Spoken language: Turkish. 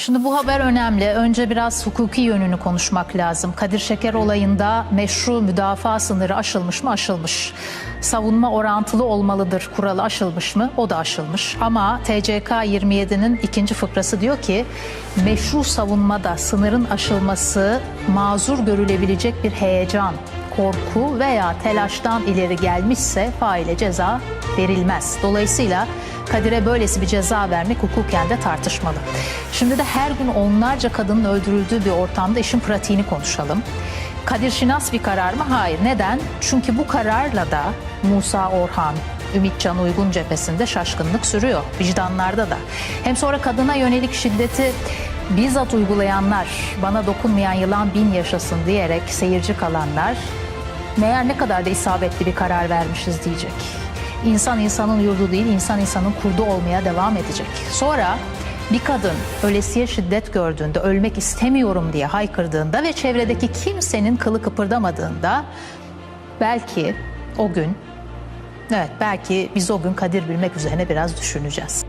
Şimdi bu haber önemli. Önce biraz hukuki yönünü konuşmak lazım. Kadir Şeker olayında meşru müdafaa sınırı aşılmış mı? Aşılmış. Savunma orantılı olmalıdır kuralı aşılmış mı? O da aşılmış. Ama TCK 27'nin ikinci fıkrası diyor ki meşru savunmada sınırın aşılması mazur görülebilecek bir heyecan, korku veya telaştan ileri gelmişse faile ceza verilmez. Dolayısıyla Kadir'e böylesi bir ceza vermek hukuken de tartışmalı. Şimdi de her gün onlarca kadının öldürüldüğü bir ortamda işin pratiğini konuşalım. Kadir Şinas bir karar mı? Hayır. Neden? Çünkü bu kararla da Musa Orhan, Ümitcan Uygun cephesinde şaşkınlık sürüyor. Vicdanlarda da. Hem sonra kadına yönelik şiddeti bizzat uygulayanlar, bana dokunmayan yılan bin yaşasın diyerek seyirci kalanlar meğer ne kadar da isabetli bir karar vermişiz diyecek. İnsan insanın yurdu değil, insan insanın kurdu olmaya devam edecek. Sonra bir kadın ölesiye şiddet gördüğünde, ölmek istemiyorum diye haykırdığında ve çevredeki kimsenin kılı kıpırdamadığında belki o gün, evet belki biz o gün kadir bilmek üzerine biraz düşüneceğiz.